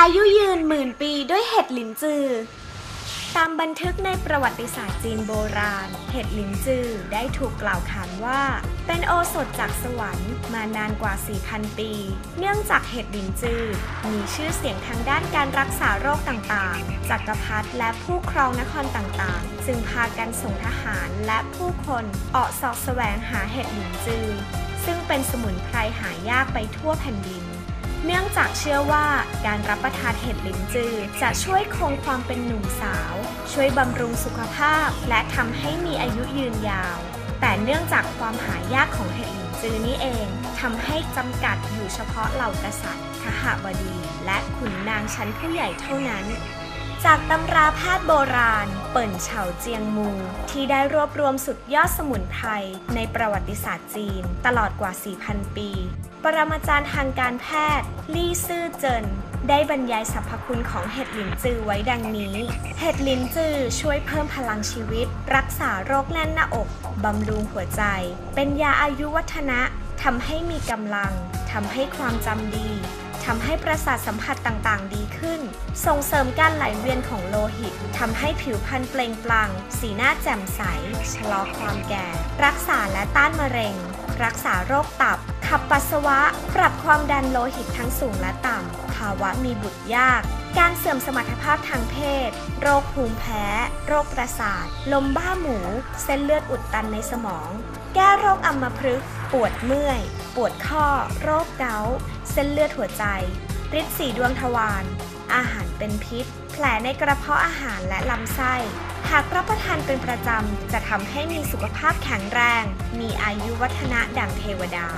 อายุยืนหมื่นปีด้วยเห็ดหลินจือ ตามบันทึกในประวัติศาสตร์จีนโบราณ เห็ดหลินจือได้ถูกกล่าวขานว่า เป็นโอสถจากสวรรค์มานานกว่า 4,000 ปี เนื่องจากเห็ดหลินจือ มีชื่อเสียงทางด้านการรักษาโรคต่างๆ จักรพรรดิและผู้ครองนครต่างๆ จึงพากันส่งทหารและผู้คนออกสอบแสวงหาเห็ดหลินจือ ซึ่งเป็นสมุนไพรหายากไปทั่วแผ่นดิน เนื่องจากเชื่อว่าการรับประทานเห็ดหลินจือ จะช่วยคงความเป็นหนุ่มสาว ช่วยบำรุงสุขภาพ และทำให้มีอายุยืนยาว แต่เนื่องจากความหายากของเห็ดหลินจือนี้เองทำให้จำกัดอยู่เฉพาะเหล่ากษัตริย์ขหบดี และขุนนางชั้นผู้ใหญ่เท่านั้นจากตำราแพทย์โบราณ เปิ่นเฉาเจียงมู ที่ได้รวบรวมสุดยอดสมุนไพรในประวัติศาสตร์จีน ตลอดกว่า 4,000 ปี ปรมาจารย์ทางการแพทย์ลี่ซื่อเจินได้บรรยายสรรพคุณของเห็ดหลินจือไว้ดังนี้ เห็ดหลินจือช่วยเพิ่มพลังชีวิต รักษาโรคแน่นหน้าอก บำรุงหัวใจ เป็นยาอายุวัฒนะทำให้มีกำลัง ทำให้ความจำดีทำให้ประสาทสัมผัสต่างๆ ดีขึ้น ส่งเสริมการไหลเวียนของโลหิต ทำให้ผิวพรรณเปล่งปลั่ง สีหน้าแจ่มใส ชะลอความแก่ รักษาและต้านมะเร็ง รักษาโรคตับ ขับปัสสาวะ ปรับความดันโลหิตทั้งสูงและต่ำ ภาวะมีบุตรยาก การเสื่อมสมรรถภาพทางเพศ โรคภูมิแพ้ โรคประสาท ลมบ้าหมู เส้นเลือดอุดตันในสมอง แก้โรคอัมพฤกษ์ ปวดเมื่อย ปวดข้อ โรคเกาต์เส้นเลือดหัวใจฤทธิ์สีดวงทวาร อาหารเป็นพิษ แผลในกระเพาะอาหารและลำไส้ หากรับประทานเป็นประจำ จะทำให้มีสุขภาพแข็งแรง มีอายุวัฒนะดั่งเทวดา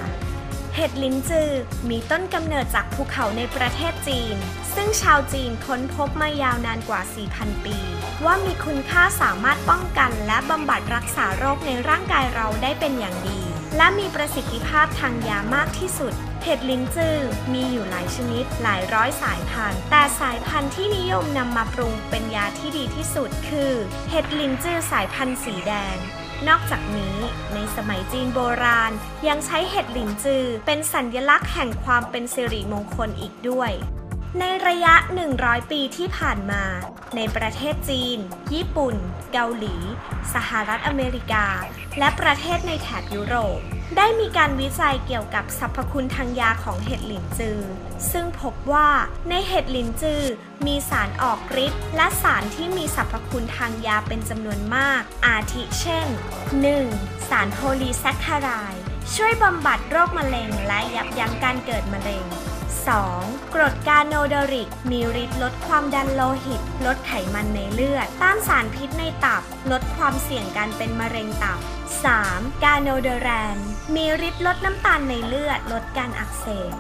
เห็ดลิ้นจือ มีต้นกำเนิดจากภูเขาในประเทศจีน ซึ่งชาวจีนค้นพบมายาวนานกว่า 4,000 ปี ว่ามีคุณค่าสามารถป้องกันและบำบัดรักษาโรคในร่างกายเราได้เป็นอย่างดี และมีประสิทธิภาพทางยามากที่สุด เห็ดลิ้นจือมีอยู่หลายชนิดหลายร้อยสายพันธุ์ แต่สายพันธุ์ที่นิยมนำมาปรุงเป็นยาที่ดีที่สุด คือเห็ดลิ้นจือสายพันธุ์สีแดง นอกจากนี้ ในสมัยจีนโบราณ ยังใช้เห็ดหลินจือ เป็นสัญลักษณ์แห่งความเป็นสิริมงคลอีกด้วยในระยะ 100 ปีที่ผ่านมา ในประเทศจีน ญี่ปุ่น เกาหลี สหรัฐอเมริกา และประเทศในแถบยุโรป ได้มีการวิจัยเกี่ยวกับสรรพคุณทางยาของเห็ดหลินจือ ซึ่งพบว่าในเห็ดหลินจือ มีสารออกฤทธิ์และสารที่มีสรรพคุณทางยาเป็นจำนวนมาก อาทิเช่น 1. สารโพลีแซคคารายด์ช่วยบำบัดโรคมะเร็งและยับยั้งการเกิดมะเร็ง 2. กรดกาโนโดริก มีฤทธิ์ลดความดันโลหิต ลดไขมันในเลือด ต้านสารพิษในตับ ลดความเสี่ยงการเป็นมะเร็งตับ 3. กาโนเดรน มีฤทธิ์ลดน้ำตาลในเลือด ลดการอักเสบ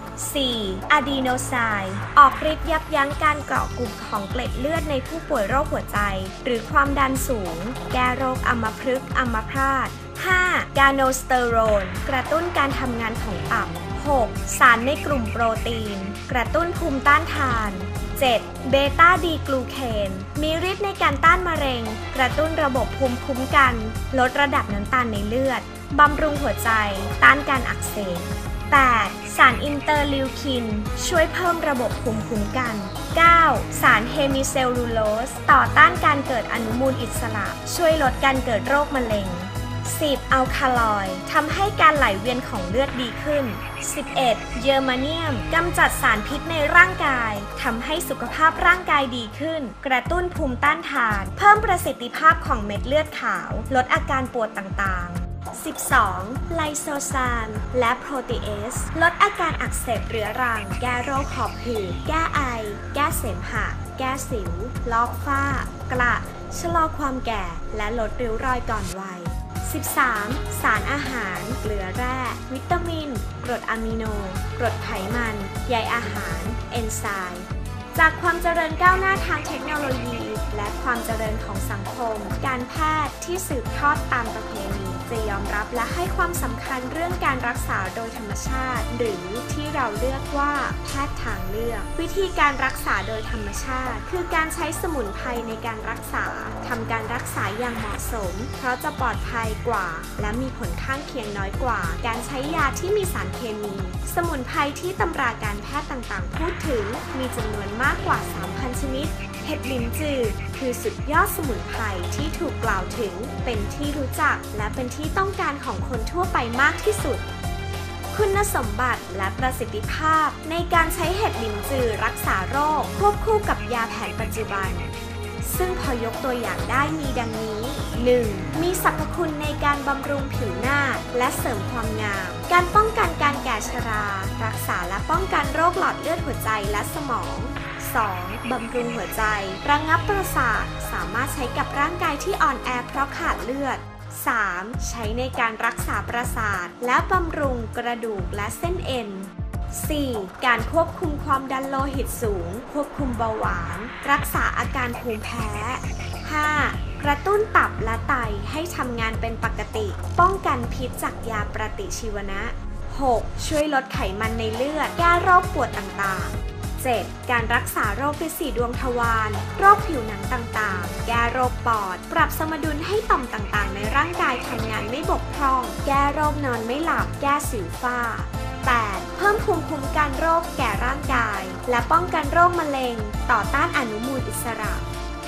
4. อะดีโนไซด์ออกฤทธิ์ยับยั้งการเกาะกลุ่มของเกล็ดเลือดในผู้ป่วยโรคหัวใจ หรือความดันสูง แก้โรคอัมพฤกษ์อัมพาต 5. กาโนสเตอโรน กระตุ้นการทำงานของตับ 6. สารในกลุ่มโปรตีน กระตุ้นภูมิต้านทาน 7. เบต้าดีกลูเคน มีฤทธิ์ในการต้านมะเร็ง กระตุ้นระบบภูมิคุ้มกัน ลดระดับน้ำตาลในเลือด บำรุงหัวใจ ต้านการอักเสบ 8. สารอินเตอร์ลิวคิน ช่วยเพิ่มระบบภูมิคุ้มกัน 9. สารเฮมิเซลลูโลส ต่อต้านการเกิดอนุมูลอิสระ ช่วยลดการเกิดโรคมะเร็ง 10. อัลคาลอยทำให้การไหลเวียนของเลือดดีขึ้น 11. เยอร์มาเนียมกำจัดสารพิษในร่างกายทำให้สุขภาพร่างกายดีขึ้น กระตุ้นภูมิต้านทาน เพิ่มประสิทธิภาพของเม็ดเลือดขาว ลดอาการปวดต่างๆ 12. ไลโซซานและโปรตีเอส ลดอาการอักเสบเรื้อรัง แก้โรคหอบหืด แก้ไอ แก้เสมหะ แก้สิว ลอกฝ้า กระ ชะลอความแก่ และลดริ้วรอยก่อนวัย 13. สารอาหาร เกลือแร่ วิตามิน กรดอะมิโน กรดไขมัน ใยอาหาร เอนไซม์จากความเจริญก้าวหน้าทางเทคโนโลยี และความเจริญของสังคม การแพทย์ที่สืบทอดตามประเพณี จะยอมรับและให้ความสำคัญเรื่องการรักษาโดยธรรมชาติ หรือที่เราเรียกว่าแพทย์ทางเลือก วิธีการรักษาโดยธรรมชาติ คือการใช้สมุนไพรในการรักษาทำการรักษาอย่างเหมาะสม เพราะจะปลอดภัยกว่า และมีผลข้างเคียงน้อยกว่า การใช้ยาที่มีสารเคมี สมุนไพรที่ตำราการแพทย์ต่างๆ พูดถึงมีจำนวนมากกว่า 3,000 ชนิด เห็ดลินจือ คือสุดยอดสมุนไพรที่ถูกกล่าวถึง เป็นที่รู้จักและเป็นที่ต้องการของคนทั่วไปมากที่สุด คุณสมบัติและประสิทธิภาพ ในการใช้เห็ดลินจือรักษาโรค ควบคู่กับยาแผนปัจจุบัน ซึ่งพอยกตัวอย่างได้มีดังนี้ 1. มีสรรพคุณในการบำรุงผิวหน้า และเสริมความงาม การป้องกันการแก่ชรา รักษาและป้องกันโรคหลอดเลือดหัวใจและสมอง 2. บำรุงหัวใจ ระงับประสาท สามารถใช้กับร่างกายที่อ่อนแอเพราะขาดเลือด 3. ใช้ในการรักษาประสาท และบำรุงกระดูกและเส้นเอ็น 4. การควบคุมความดันโลหิตสูง ควบคุมเบาหวาน รักษาอาการภูมิแพ้ 5. กระตุ้นตับและไตให้ทำงานเป็นปกติ ป้องกันพิษจากยาปฏิชีวนะ 6. ช่วยลดไขมันในเลือด แก้โรคปวดต่างๆ 7. การรักษาโรคฤทธิ์สีดวงทวาร โรคผิวหนังต่างๆ แก้โรคปอด ปรับสมดุลให้ต่อมต่างๆ ในร่างกายทำงานไม่บกพร่อง แก้โรคนอนไม่หลับ แก้สิวฝ้า 8. เพิ่มภูมิคุ้มกันโรคแก่ร่างกาย และป้องกันโรคมะเร็ง ต่อต้านอนุมูลอิสระ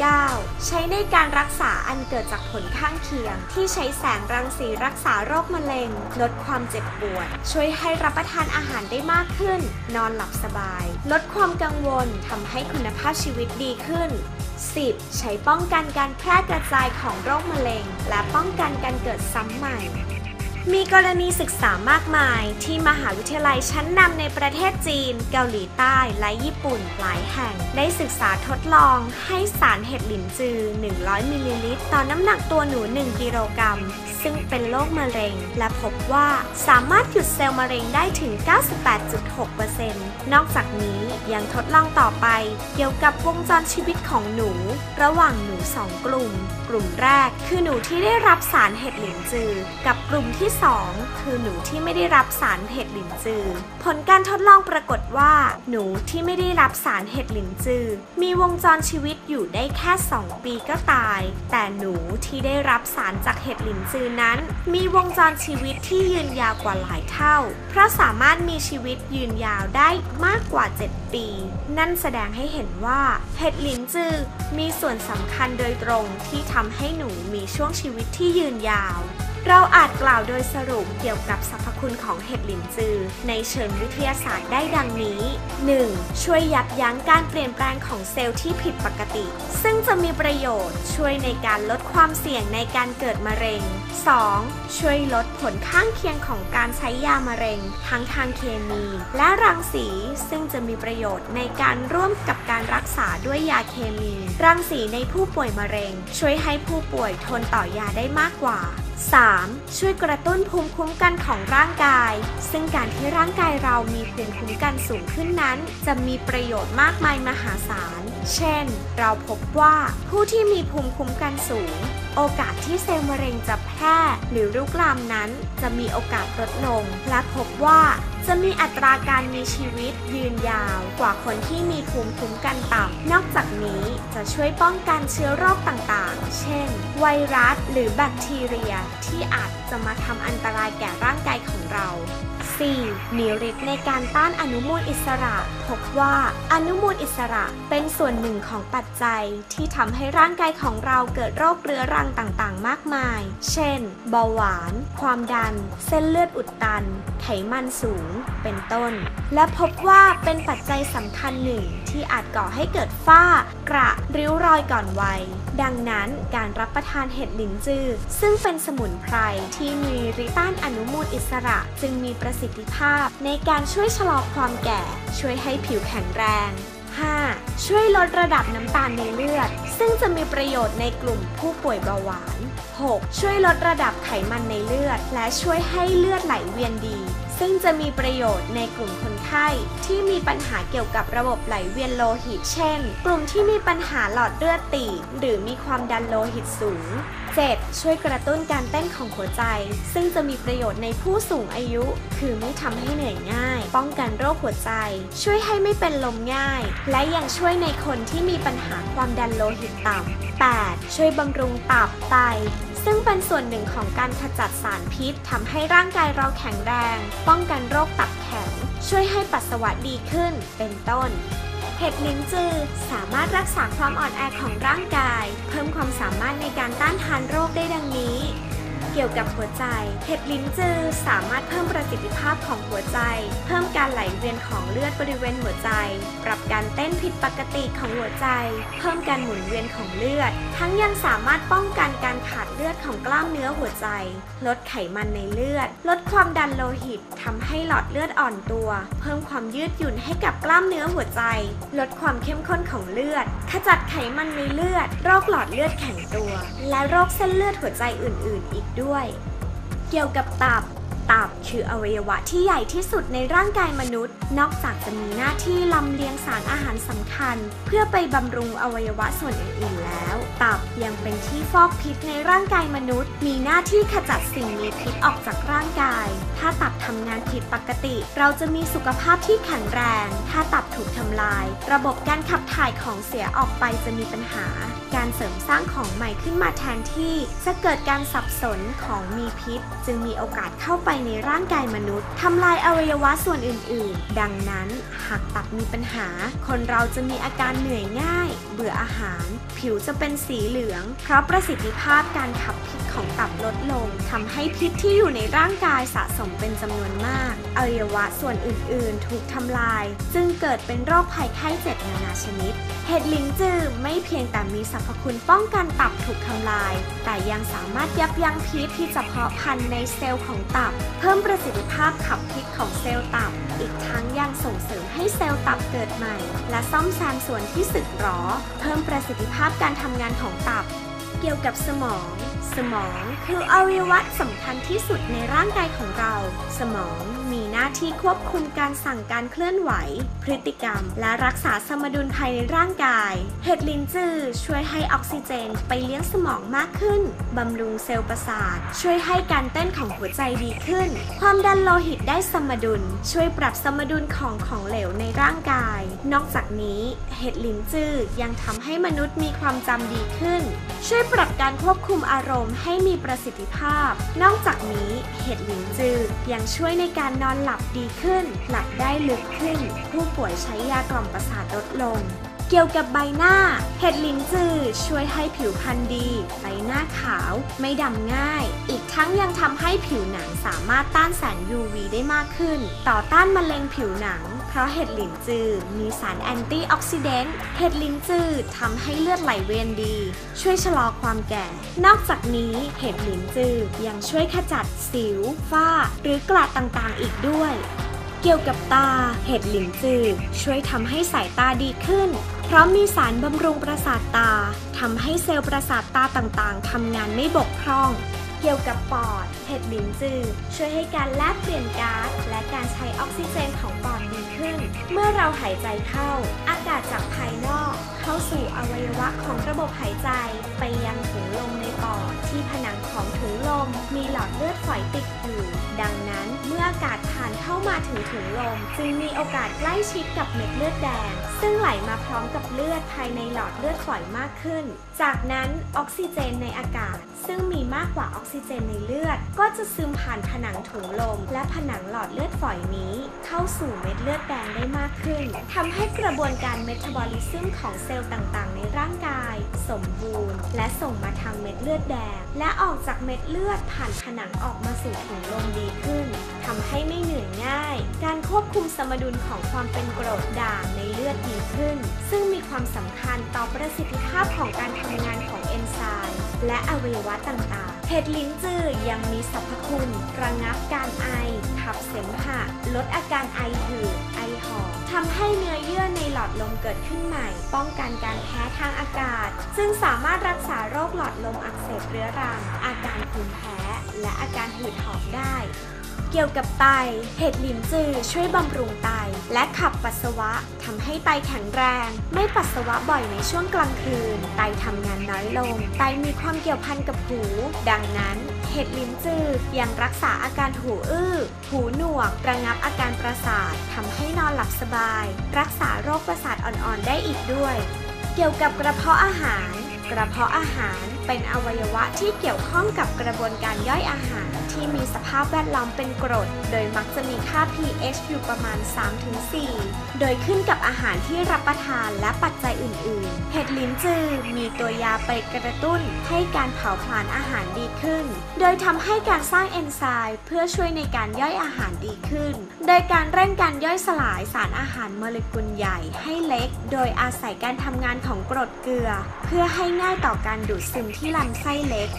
9. ใช้ในการรักษาอันเกิดจากผลข้างเคียง ที่ใช้แสงรังสีรักษาโรคมะเร็ง ลดความเจ็บปวด ช่วยให้รับประทานอาหารได้มากขึ้น นอนหลับสบาย ลดความกังวลทำให้คุณภาพชีวิตดีขึ้น 10. ใช้ป้องกันการแพร่กระจายของโรคมะเร็ง และป้องกันการเกิดซ้ำใหม่ มีกรณีศึกษามากมายที่มหาวิทยาลัยชั้นนำในประเทศจีน เกาหลีใต้และญี่ปุ่นหลายแห่ง ได้ศึกษาทดลองให้สารเห็ดหลินจือ 100 มิลลิลิตร ต่อน้ำหนักตัวหนู 1 กิโลกรัม ซึ่งเป็นโรคมะเร็ง และพบว่าสามารถหยุดเซลล์มะเร็งได้ถึง 98.6%นอกจากนี้ยังทดลองต่อไป เกี่ยวกับวงจรชีวิตของหนู ระหว่างหนู 2 กลุ่ม กลุ่มแรกคือหนูที่ได้รับสารเห็ดหลินจือ กับกลุ่มที่2 คือหนูที่ไม่ได้รับสารเห็ดหลินจือ ผลการทดลองปรากฏว่า หนูที่ไม่ได้รับสารเห็ดหลินจือ มีวงจรชีวิตอยู่ได้แค่ 2 ปีก็ตาย แต่หนูที่ได้รับสารจากเห็ดหลินจือนั้น มีวงจรชีวิตที่ยืนยาวกว่าหลายเท่า เพราะสามารถมีชีวิตยืนยาวได้มากกว่า 7 ปี นั่นแสดงให้เห็นว่าเห็ดหลินจือมีส่วนสำคัญโดยตรงที่ทำให้หนูมีช่วงชีวิตที่ยืนยาว เราอาจกล่าวโดยสรุปเกี่ยวกับสรรพคุณของเห็ดหลินจือ ในเชิงวิทยาศาสตร์ได้ดังนี้ 1. ช่วยยับยั้งการเปลี่ยนแปลงของเซลล์ที่ผิดปกติ ซึ่งจะมีประโยชน์ช่วยในการลดความเสี่ยงในการเกิดมะเร็ง 2. ช่วยลดผลข้างเคียงของการใช้ยามะเร็ง ทั้งทางเคมี และรังสี ซึ่งจะมีประโยชน์ในการร่วมกับการรักษาด้วยยาเคมี รังสีในผู้ป่วยมะเร็ง ช่วยให้ผู้ป่วยทนต่อยาได้มากกว่า 3. ช่วยกระตุ้นภูมิคุ้มกันของร่างกาย ซึ่งการที่ร่างกายเรามีภูมิคุ้มกันสูงขึ้นนั้น จะมีประโยชน์มากมายมหาศาล เช่น เราพบว่าผู้ที่มีภูมิคุ้มกันสูง โอกาสที่เซลล์มะเร็งจะแพร่หรือลุกลามนั้นจะมีโอกาสลดลง และพบว่าจะมีอัตราการมีชีวิตยืนยาวกว่าคนที่มีภูมิคุ้มกันต่ำ นอกจากนี้จะช่วยป้องกันเชื้อโรคต่างๆ เช่น ไวรัสหรือแบคทีเรียที่อาจจะมาทำอันตรายแก่ร่างกายของเรา 4. มีฤทธิ์ในการต้านอนุมูลอิสระ พบว่าอนุมูลอิสระเป็นส่วนหนึ่งของปัจจัยที่ทำให้ร่างกายของเราเกิดโรคเรื้อรังต่างๆ มากมาย เช่น เบาหวาน ความดัน เส้นเลือดอุดตัน ไขมันสูง เป็นต้น และพบว่าเป็นปัจจัยสำคัญหนึ่งที่อาจก่อให้เกิดฝ้า กระริ้วรอยก่อนวัย ดังนั้นการรับประทานเห็ดหลินจือ ซึ่งเป็นสมุนไพรที่มีฤทธิ์ต้านอนุมูลอิสระจึงมีประสิทธิภาพ ในการช่วยชะลอความแก่ ช่วยให้ผิวแข็งแรง 5. ช่วยลดระดับน้ำตาลในเลือด ซึ่งจะมีประโยชน์ในกลุ่มผู้ป่วยเบาหวาน 6. ช่วยลดระดับไขมันในเลือด และช่วยให้เลือดไหลเวียนดี ซึ่งจะมีประโยชน์ในกลุ่มคนไข้ที่มีปัญหาเกี่ยวกับระบบไหลเวียนโลหิต เช่น กลุ่มที่มีปัญหาหลอดเลือดตีบหรือมีความดันโลหิตสูง 7. ช่วยกระตุ้นการเต้นของหัวใจ ซึ่งจะมีประโยชน์ในผู้สูงอายุ คือไม่ทำให้เหนื่อยง่าย ป้องกันโรคหัวใจ ช่วยให้ไม่เป็นลมง่าย และยังช่วยในคนที่มีปัญหาความดันโลหิตต่ำ 8. ช่วยบำรุงตับไต ซึ่งเป็นส่วนหนึ่งของการขจัดสารพิษทำให้ร่างกายเราแข็งแรง ป้องกันโรคตับแข็ง ช่วยให้ปัสสาวะดีขึ้น เป็นต้น เห็ดลิ้นจือสามารถรักษาความอ่อนแอของร่างกาย เพิ่มความสามารถในการต้านทานโรคได้ดังนี้ กี่ยวกับหัวใจ เห็ดลิ้นจือสามารถเพิ่มประสิทธิภาพของหัวใจ เพิ่มการไหลเวียนของเลือดบริเวณหัวใจ ปรับการเต้นผิดปกติของหัวใจ เพิ่มการหมุนเวียนของเลือด ทั้งยังสามารถป้องกันการขาดเลือดของกล้ามเนื้อหัวใจ ลดไขมันในเลือด ลดความดันโลหิตทำให้หลอดเลือดอ่อนตัว เพิ่มความยืดหยุ่นให้กับกล้ามเนื้อหัวใจ ลดความเข้มข้นของเลือด ขจัดไขมันในเลือด โรคหลอดเลือดแข็งตัว และโรคเส้นเลือดหัวใจอื่น ๆ อีกด้วยเกี่ยวกับตับ ตับ คืออวัยวะที่ใหญ่ที่สุดในร่างกายมนุษย์ นอกจากจะมีหน้าที่ลำเลียงสารอาหารสำคัญ เพื่อไปบำรุงอวัยวะส่วนอื่นๆแล้ว ตับยังเป็นที่ฟอกพิษในร่างกายมนุษย์ มีหน้าที่ขจัดสิ่งมีพิษออกจากร่างกาย ถ้าตับทำงานผิดปกติ เราจะมีสุขภาพที่แข็งแรง ถ้าตับถูกทำลาย ระบบการขับถ่ายของเสียออกไปจะมีปัญหา การเสริมสร้างของใหม่ขึ้นมาแทนที่ จะเกิดการสับสนของมีพิษ จึงมีโอกาสเข้าไปในร่างกายมนุษย์ทำลายอวัยวะส่วนอื่น ๆ ดังนั้นหากตับมีปัญหา คนเราจะมีอาการเหนื่อยง่าย เบื่ออาหาร ผิวจะเป็นสีเหลือง เพราะประสิทธิภาพการขับพิษของตับลดลงทำให้พิษที่อยู่ในร่างกายสะสมเป็นจำนวนมาก อวัยวะส่วนอื่น ๆ ถูกทำลาย จึงเกิดเป็นโรคภัยไข้เจ็บนานาชนิด เห็ดลินจือไม่เพียงแต่มีสรรพคุณป้องกันตับถูกทำลาย แต่ยังสามารถยับยั้งพิษที่จะเพาะพันธุ์ในเซลล์ของตับเพิ่มประสิทธิภาพขับพิษของเซลล์ตับ อีกทั้งยังส่งเสริมให้เซลล์ตับเกิดใหม่ และซ่อมแซมส่วนที่สึกหรอ เพิ่มประสิทธิภาพการทำงานของตับ เกี่ยวกับสมอง สมองคืออวัยวะสำคัญที่สุดในร่างกายของเรา สมอง มีหน้าที่ควบคุมการสั่งการเคลื่อนไหว พฤติกรรม และรักษาสมดุลภายในร่างกาย เห็ดลินจือช่วยให้ออกซิเจนไปเลี้ยงสมองมากขึ้น บำรุงเซลล์ประสาท ช่วยให้การเต้นของหัวใจดีขึ้น ความดันโลหิตได้สมดุล ช่วยปรับสมดุลของของเหลวในร่างกาย นอกจากนี้เห็ดลินจือยังทำให้มนุษย์มีความจำดีขึ้น ช่วยปรับการควบคุมอารมณ์ให้มีประสิทธิภาพ นอกจากนี้เห็ดลินจือยังช่วยในการนอนหลับดีขึ้น หลับได้ลึกขึ้น ผู้ป่วยใช้ยากล่อมประสาทลดลง เกี่ยวกับใบหน้า เห็ดลินจือช่วยให้ผิวพรรณดี ใบหน้าขาว ไม่ดำง่าย อีกทั้งยังทำให้ผิวหนังสามารถต้านแสง UV ได้มากขึ้น ต่อต้านมะเร็งผิวหนัง เพราะเห็ดหลินจือมีสารแอนตี้ออกซิเดนต์ เห็ดหลินจือทำให้เลือดไหลเวียนดี ช่วยชะลอความแก่ นอกจากนี้เห็ดหลินจือยังช่วยขจัดสิว ฝ้า หรือกระต่างๆอีกด้วย เกี่ยวกับตา เห็ดหลินจือช่วยทำให้สายตาดีขึ้น เพราะมีสารบำรุงประสาทตาทำให้เซลล์ประสาทตาต่างๆทำงานไม่บกพร่อง เกี่ยวกับปอด เห็ดลินจือ ช่วยให้การแลกเปลี่ยนก๊าซและการใช้ออกซิเจนของปอดดีขึ้น เมื่อเราหายใจเข้า อากาศจากภายนอก เข้าสู่อวัยวะของระบบหายใจ ไปยังถุงลมในปอด ที่ผนังของถุงลม มีหลอดเลือดฝอยติดอยู่ ดังนั้นเมื่ออากาศผ่านเข้ามาถึงถุงลม จึงมีโอกาสใกล้ชิดกับเม็ดเลือดแดง ซึ่งไหลมาพร้อมกับเลือดภายในหลอดเลือดฝอยมากขึ้น จากนั้นออกซิเจนในอากาศ ซึ่งมีมากกว่าออกซิเจนในเลือดก็จะซึมผ่านผนังถุงลม และผนังหลอดเลือดฝอยนี้ เข้าสู่เม็ดเลือดแดงได้มากขึ้นทำให้กระบวนการเมตาบอลิซึมของเซลล์ต่างๆ ในร่างกาย สมบูรณ์ และส่งมาทางเม็ดเลือดแดง และออกจากเม็ดเลือดผ่านผนังออกมาสู่ถุงลมดีขึ้นทำให้ไม่เหนื่อยง่าย การควบคุมสมดุลของความเป็นกรดด่างในเลือดดีขึ้น ซึ่งมีความสำคัญต่อประสิทธิภาพของการทำงานของเอนไซม์และอวัยวะต่างๆ เห็ดลิ้นจือยังมีสรรพคุณ ระงับการไอ ขับเสมหะ ลดอาการไอหืด ไอหอบทำให้เนื้อเยื่อในหลอดลมเกิดขึ้นใหม่ ป้องกันการแพ้ทางอากาศ ซึ่งสามารถรักษาโรคหลอดลมอักเสบเรื้อรัง อาการภูมิแพ้ และอาการหืดหอบได้ เกี่ยวกับไต เห็ดหลินจือช่วยบำรุงไต และขับปัสสาวะทำให้ไตแข็งแรง ไม่ปัสสาวะบ่อยในช่วงกลางคืน ไตทำงานน้อยลง ไตมีความเกี่ยวพันกับหู ดังนั้น เห็ดลิ้นจือยังรักษาอาการหูอื้อ หูหนวก ระงับอาการประสาททำให้นอนหลับสบาย รักษาโรคประสาทอ่อนๆได้อีกด้วย เกี่ยวกับกระเพาะอาหาร กระเพาะอาหาร เป็นอวัยวะที่เกี่ยวข้องกับกระบวนการย่อยอาหาร ที่มีสภาพแวดล้อมเป็นกรด โดยมักจะมีค่า pH อยู่ประมาณ 3-4 โดยขึ้นกับอาหารที่รับประทานและปัจจัยอื่น ๆ เห็ดลิ้นจือมีตัวยาไปกระตุ้นให้การเผาผลาญอาหารดีขึ้น โดยทำให้การสร้างเอนไซม์เพื่อช่วยในการย่อยอาหารดีขึ้น โดยการเร่งการย่อยสลายสารอาหารโมเลกุลใหญ่ให้เล็ก โดยอาศัยการทำงานของกรดเกลือ เพื่อให้ง่ายต่อการดูดซึมที่ลำไส้เล็ก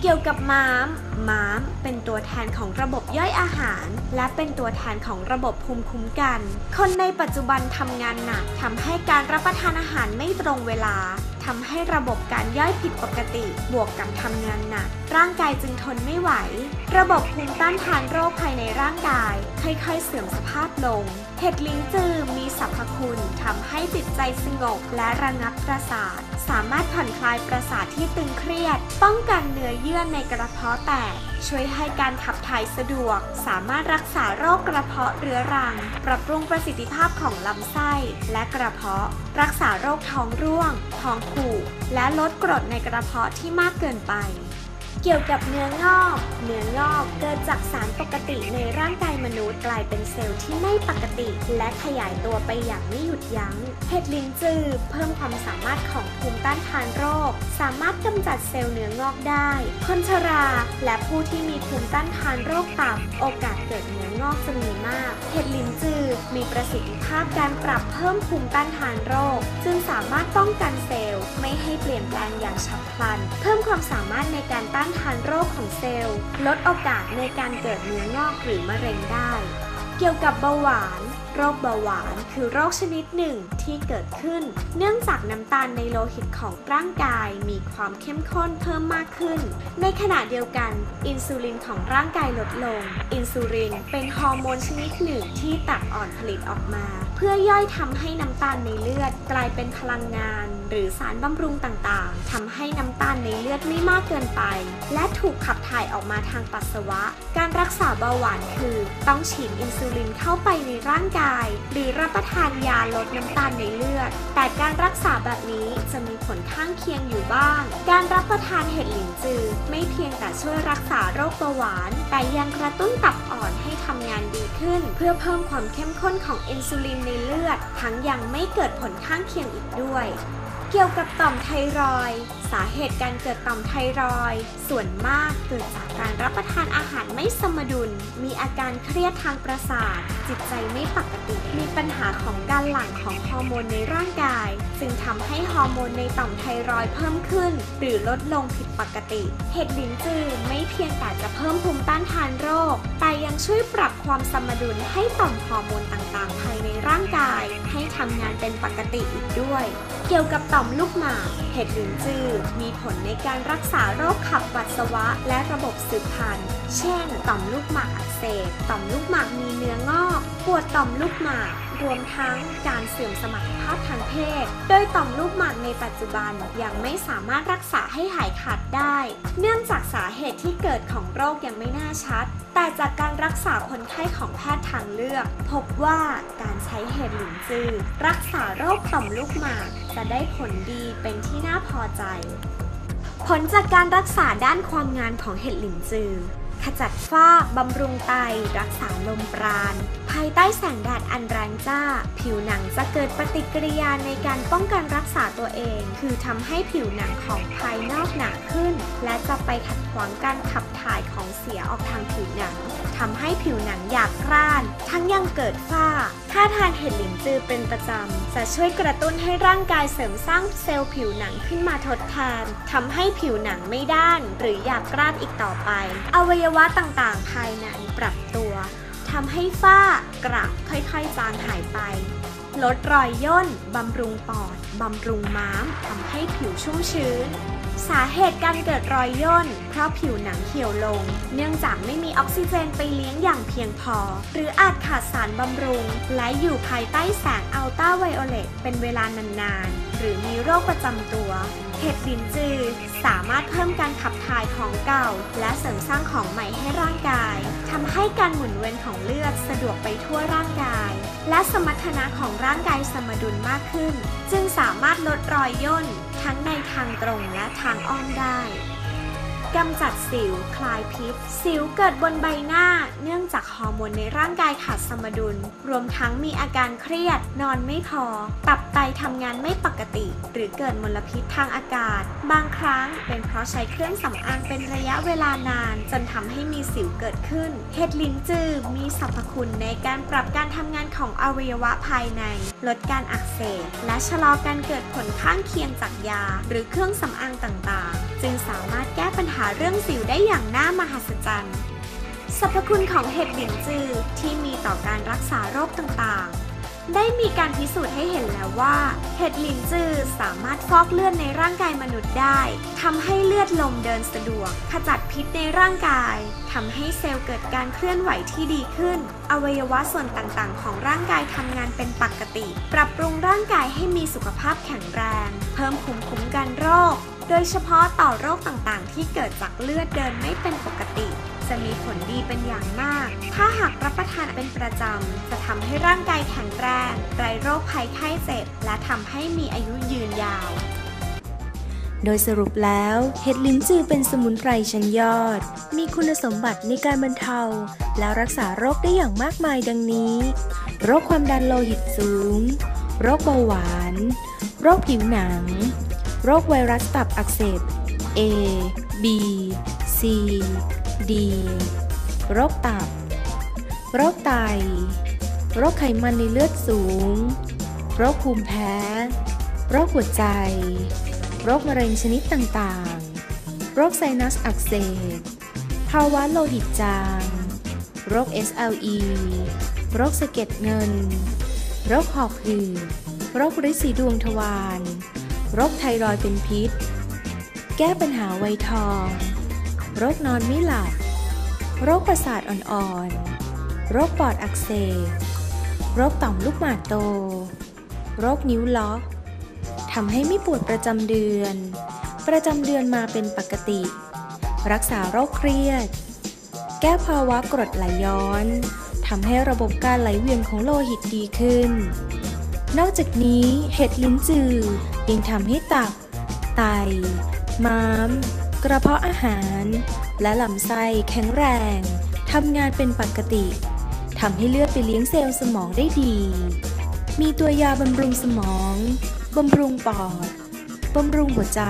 เกี่ยวกับม้าม ม้ามเป็นตัวแทนของระบบย่อยอาหาร และเป็นตัวแทนของระบบภูมิคุ้มกัน คนในปัจจุบันทำงานหนักทำให้การรับประทานอาหารไม่ตรงเวลาทำให้ระบบการย่อยผิดปกติ บวกกับทำงานหนัก ร่างกายจึงทนไม่ไหว ระบบภูมิต้านทานโรคภายในร่างกาย ค่อยๆ เสื่อมสภาพลง เห็ดลิ้นจือมีสรรพคุณทำให้จิตใจสงบและระงับประสาท สามารถผ่อนคลายประสาทที่ตึงเครียด ป้องกันเนื้อเยื่อในกระเพาะแตก ช่วยให้การขับถ่ายสะดวก สามารถรักษาโรคกระเพาะเรื้อรัง ปรับปรุงประสิทธิภาพของลำไส้และกระเพาะ รักษาโรคท้องร่วง ท้องผูก และลดกรดในกระเพาะที่มากเกินไป เกี่ยวกับเนื้องอก เนื้องอกเกิดจากสารปกติในร่างกายมนุษย์กลายเป็นเซลล์ที่ไม่ปกติ และขยายตัวไปอย่างไม่หยุดยัง้ง เห็ดลิ้นจือเพิ่มความสามารถของภูมิต้านทานโรค สามารถกำจัดเซลล์เนื้องอกได้ คนชรา และผู้ที่มีภูมิต้านทานโรคต่ำโอกาสเกิดเนื้องอกจะมีมาก เห็ดลิ้นจือ มีประสิทธิภาพการปรับเพิ่มภูมิต้านทานโรค จึงสามารถป้องกันเซลล์ ไม่ให้เปลี่ยนแปลงอย่างฉับพลัน เพิ่มความสามารถในการต้านทานโรคของเซลล์ ลดโอกาสในการเกิดเนื้องอกหรือมะเร็งได้ เกี่ยวกับเบาหวาน โรคเบาหวานคือโรคชนิดหนึ่งที่เกิดขึ้น เนื่องจากน้ำตาลในโลหิตของร่างกายมีความเข้มข้นเพิ่มมากขึ้น ในขณะเดียวกัน อินซูลินของร่างกายลดลง อินซูลินเป็นฮอร์โมนชนิดหนึ่งที่ตับอ่อนผลิตออกมา เพื่อย่อยทำให้น้ำตาลในเลือดกลายเป็นพลังงาน หรือสารบำรุงต่างๆทำให้น้ำตาลในเลือดไม่มากเกินไป และถูกขับถ่ายออกมาทางปัสสาวะ การรักษาเบาหวานคือ ต้องฉีดอินซูลินเข้าไปในร่างกายหรือรับประทานยาลดน้ำตาลในเลือด แต่การรักษาแบบนี้จะมีผลข้างเคียงอยู่บ้าง การรับประทานเห็ดหลินจือ ไม่เพียงแต่ช่วยรักษาโรคเบาหวาน แต่ยังกระตุ้นตับอ่อนให้ทำงานดีขึ้น เพื่อเพิ่มความเข้มข้นของอินซูลินในเลือด ทั้งยังไม่เกิดผลข้างเคียงอีกด้วยเกี่ยวกับต่อมไทรอยด์สาเหตุการเกิดต่อมไทรอยด์ส่วนมากเกิดจากการรับประทานอาหารไม่สมดุล มีอาการเครียดทางประสาท จิตใจไม่ปกติ มีปัญหาของการหลั่งของฮอร์โมนในร่างกายจึงทำให้ฮอร์โมนในต่อมไทรอยเพิ่มขึ้น หรือลดลงผิดปกติ เห็ดลินจือไม่เพียงแต่จะเพิ่มภูมิต้านทานโรค แต่ยังช่วยปรับความสมดุลให้ต่อมฮอร์โมนต่างๆ ภายในร่างกาย ให้ทำงานเป็นปกติอีกด้วย เกี่ยวกับต่อมลูกหมาก เห็ดลินจือมีผลในการรักษาโรคขับ สาวะ และระบบสืบพันธุ์ เช่น ต่อมลูกหมากอักเสบ ต่อมลูกหมากมีเนื้องอก ปวดต่อมลูกหมาก รวมทั้งการเสื่อมสมรรถภาพทางเพศ โดยต่อมลูกหมากในปัจจุบันยังไม่สามารถรักษาให้หายขาดได้ เนื่องจากสาเหตุที่เกิดของโรคยังไม่แน่ชัด แต่จากการรักษาคนไข้ของแพทย์ทางเลือก พบว่าการใช้เห็ดหลินจือ รักษาโรคต่อมลูกหมาก จะได้ผลดีเป็นที่น่าพอใจ ผลจากการรักษาด้านความงานของเห็ดหลินจือ ขจัดฝ้า บำรุงไต รักษาลมปราณ ภายใต้แสงแดดอันแรงจ้า ผิวหนังจะเกิดปฏิกิริยาในการป้องกันรักษาตัวเอง คือทำให้ผิวหนังของภายนอกหนาขึ้น และจะไปขัดขวางการขับถ่ายของเสียออกทางผิวหนังทำให้ผิวหนังหยาบกร้าน ทั้งยังเกิดฝ้า ถ้าทานเห็ดหลินจือเป็นประจำ จะช่วยกระตุ้นให้ร่างกายเสริมสร้างเซลล์ผิวหนังขึ้นมาทดแทนทำให้ผิวหนังไม่ด้าน หรือหยาบกร้านอีกต่อไป อวัยววะต่างๆ ภายในปรับตัวทำให้ฝ้ากระค่อยๆจางหายไป ลดรอยย่นบำรุงปอดบำรุงม้ามทำให้ผิวชุ่มชื้น สาเหตุการเกิดรอยย่น เพราะผิวหนังเหี่ยวลง เนื่องจากไม่มีออกซิเจนไปเลี้ยงอย่างเพียงพอ หรืออาจขาดสารบำรุง และอยู่ภายใต้แสงอัลตราไวโอเลตเป็นเวลานานๆ หรือมีโรคประจำตัว ห็ดลินจือ สามารถเพิ่มการขับถ่ายของเก่า และเสริมสร้างของใหม่ให้ร่างกายทำให้การหมุนเวียนของเลือดสะดวกไปทั่วร่างกาย และสมรรถนะของร่างกายสมดุลมากขึ้น จึงสามารถลดรอยย่นทั้งในทางตรงและทางอ้อมได้ กำจัดสิว คลายพิษ สิวเกิดบนใบหน้า เนื่องจากฮอร์โมนในร่างกายขาดสมดุล รวมทั้งมีอาการเครียด นอนไม่พอ ตับไตทำงานไม่ปกติ หรือเกิดมลพิษทางอากาศ บางครั้งเป็นเพราะใช้เครื่องสำอางเป็นระยะเวลานาน จนทำให้มีสิวเกิดขึ้น เห็ดลิ้นจือมีสรรพคุณในการปรับการทำงานของอวัยวะภายใน ลดการอักเสบ และชะลอการเกิดผลข้างเคียงจากยา หรือเครื่องสำอางต่างๆ จึงสามารถแก้ปัญหาาเรื่องสิวได้อย่างน่ามหัศจรรย์สรรพคุณของเห็ดหลินจือที่มีต่อการรักษาโรคต่างๆ ได้มีการพิสูจน์ให้เห็นแล้วว่า เห็ดหลินจือสามารถฟอกเลือดในร่างกายมนุษย์ได้ทำให้เลือดลมเดินสะดวก ขจัดพิษในร่างกายทำให้เซลล์เกิดการเคลื่อนไหวที่ดีขึ้น อวัยวะส่วนต่างๆ ของร่างกายทำงานเป็นปกติ ปรับปรุงร่างกายให้มีสุขภาพแข็งแรง เพิ่มภูมิคุ้มกันโรค โดยเฉพาะต่อโรคต่างๆ ที่เกิดจากเลือดเดินไม่เป็นปกติ จะมีผลดีเป็นอย่างมาก ถ้าหากรับประทานเป็นประจำ จะทำให้ร่างกายแข็งแรงไร้โรคภัยไข้เจ็บ และทำให้มีอายุยืนยาว โดยสรุปแล้ว เห็ดลิ้นจือเป็นสมุนไพรชั้นยอด มีคุณสมบัติในการบรรเทา และรักษาโรคได้อย่างมากมายดังนี้ โรคความดันโลหิตสูง โรคเบาหวาน โรคผิวหนัง โรคไวรัสตับอักเสบ A B C D โรคตับ โรคไต โรคไขมันในเลือดสูง โรคภูมิแพ้ โรคหัวใจ โรคมะเร็งชนิดต่างๆ โรคไซนัสอักเสบ ภาวะโลหิตจาง โรค SLE โรคสะเก็ดเงิน โรคหอบหืด โรคริดสีดวงทวาร โรคไทรอยด์เป็นพิษ แก้ปัญหาไวยทอง โรคนอนไม่หลับ โรคประสาทอ่อนๆ โรคปอดอักเสบ โรคต่อมลูกหมากโต โรคนิ้วล็อกทำให้ไม่ปวดประจำเดือน ประจำเดือนมาเป็นปกติ รักษาโรคเครียด แก้ภาวะกรดไหลย้อนทำให้ระบบการไหลเวียนของโลหิตดีขึ้น นอกจากนี้เห็ดลิ้นจือยังทำให้ตับ ไต ม้าม กระเพาะอาหาร และลำไส้แข็งแรงทำงานเป็นปกติทำให้เลือดไปเลี้ยงเซลล์สมองได้ดี มีตัวยาบำรุงสมองบำรุงปอดบำรุงหัวใจ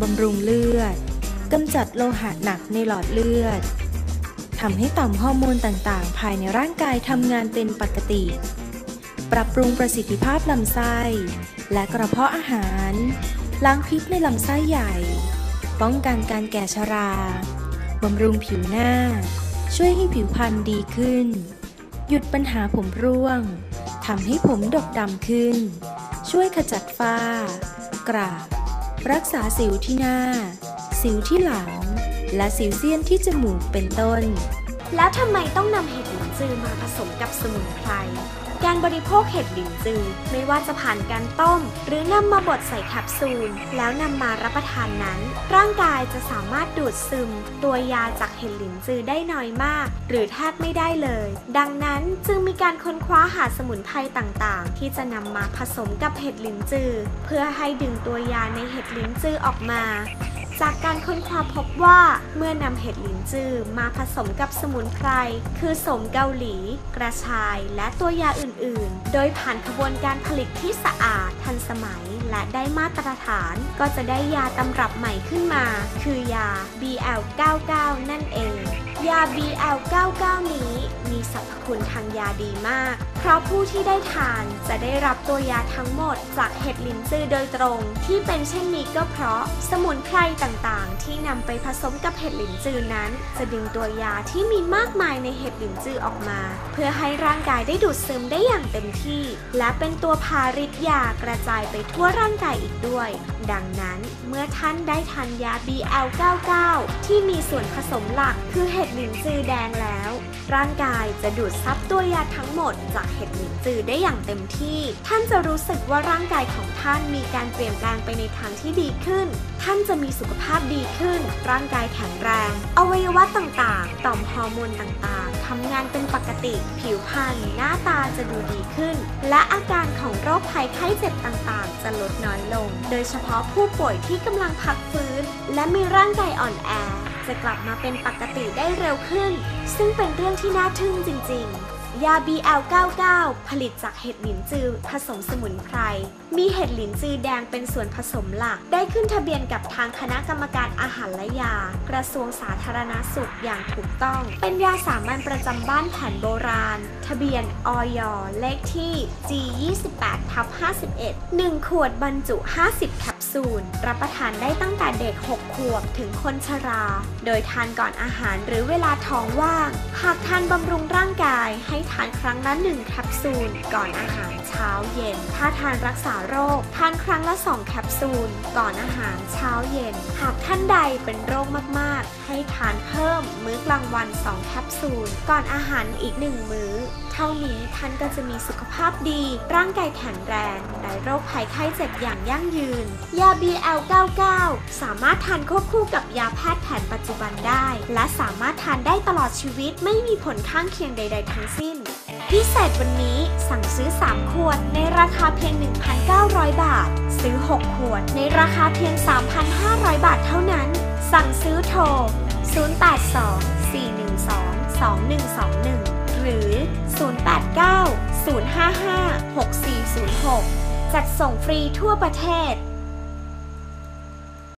บำรุงเลือดกำจัดโลหะหนักในหลอดเลือดทำให้ต่อมฮอร์โมนต่างๆ ภายในร่างกายทำงานเป็นปกติ ปรับปรุงประสิทธิภาพลำไส้ และกระเพาะอาหาร ล้างพิษในลำไส้ใหญ่ ป้องกันการแก่ชราบำรุงผิวหน้า ช่วยให้ผิวพรรณดีขึ้น หยุดปัญหาผมร่วงทำให้ผมดกดำขึ้น ช่วยขจัดฝ้า กระรักษาสิวที่หน้า สิวที่หลัง และสิวเซียนที่จมูกเป็นต้น แล้วทำไมต้องนำเห็ดหลินจือมาผสมกับสมุนไพร การบริโภคเห็ดหลินจือ ไม่ว่าจะผ่านการต้ม หรือนำมาบดใส่แคปซูล แล้วนำมารับประทานนั้น ร่างกายจะสามารถดูดซึม ตัวยาจากเห็ดหลินจือได้น้อยมาก หรือแทบไม่ได้เลย ดังนั้นจึงมีการค้นคว้าหาสมุนไพรต่างๆ ที่จะนำมาผสมกับเห็ดหลินจือ เพื่อให้ดึงตัวยาในเห็ดหลินจือออกมา จากการค้นคว้าพบว่าเมื่อนำเห็ดหลินจือมาผสมกับสมุนไพร คือสมเกาหลี กระชาย และตัวยาอื่น ๆ โดยผ่านกระบวนการผลิตที่สะอาด ทันสมัย และได้มาตรฐาน ก็จะได้ยาตำรับใหม่ขึ้นมา คือยา BL99 นั่นเอง ยา BL99 นี้มีสรรพคุณทางยาดีมาก เพราะผู้ที่ได้ทานจะได้รับตัวยาทั้งหมดจากเห็ดลินจือโดยตรง ที่เป็นเช่นนี้ก็เพราะสมุนไพรต่างๆ ที่นำไปผสมกับเห็ดลินจือนั้น จะดึงตัวยาที่มีมากมายในเห็ดลินจือออกมา เพื่อให้ร่างกายได้ดูดซึมได้อย่างเต็มที่ และเป็นตัวพาฤทธิ์ยากระจายไปทั่วร่างกายอีกด้วย ดังนั้นเมื่อท่านได้ทานยา BL99 ที่มีส่วนผสมหลักคือเห็ดลินจือแดงแล้ว ร่างกายจะดูดซับตัวยาทั้งหมดจากเห็ดหลินจือได้อย่างเต็มที่ ท่านจะรู้สึกว่าร่างกายของท่านมีการเปลี่ยนแปลงไปในทางที่ดีขึ้น ท่านจะมีสุขภาพดีขึ้น ร่างกายแข็งแรง อวัยวะต่างๆ ต่อมฮอร์โมนต่างๆทำงานเป็นปกติ ผิวพรรณหน้าตาจะดูดีขึ้น และอาการของโรคภัยไข้เจ็บต่างๆ จะลดน้อยลง โดยเฉพาะผู้ป่วยที่กำลังพักฟื้น และมีร่างกายอ่อนแอจะกลับมาเป็นปกติได้เร็วขึ้น ซึ่งเป็นเรื่องที่น่าทึ่งจริง ๆ ยา BL99 ผลิตจากเห็ดหลินจือ ผสมสมุนไพร มีเห็ดหลินจือแดงเป็นส่วนผสมหลัก ได้ขึ้นทะเบียนกับทางคณะกรรมการอาหารและยา กระทรวงสาธารณาสุขอย่างถูกต้อง เป็นยาสามัญประจำบ้านแผนโบราณ ทะเบียนออยเลขที่ G28 ทับ51 1 ขวดบรรจุ 50 แคปซูล รับประทานได้ตั้งแต่เด็ก 6 ขวบถึงคนชรา โดยทานก่อนอาหารหรือเวลาท้องว่าง หากทานบำรุงร่างกายให้ทานครั้งละ1แคปซูล ก่อนอาหารเช้าเย็น ถ้าทานรักษาโรค ทานครั้งละ 2 แคปซูล ก่อนอาหารเช้าเย็น หากท่านใดเป็นโรคมาก ๆ ให้ทานเพิ่มมื้อกลางวัน 2 แคปซูล ก่อนอาหารอีก 1 มื้อ เท่านี้ท่านก็จะมีสุขภาพดี ร่างกายแข็งแรงไร้โรคภัยไข้เจ็บอย่างยั่งยืน ยา BL99 สามารถทานควบคู่กับยาแพทย์แผนปัจจุบันได้ และสามารถทานได้ตลอดชีวิตไม่มีผลข้างเคียงใด ๆ ทั้งสิ้น พิเศษวันนี้สั่งซื้อ 3 ขวดในราคาเพียง 1,900 บาท ซื้อ 6 ขวดในราคาเพียง 3,500 บาทเท่านั้น สั่งซื้อโทร 082-412-2121 หรือ 089-055-6406 จัดส่งฟรีทั่วประเทศ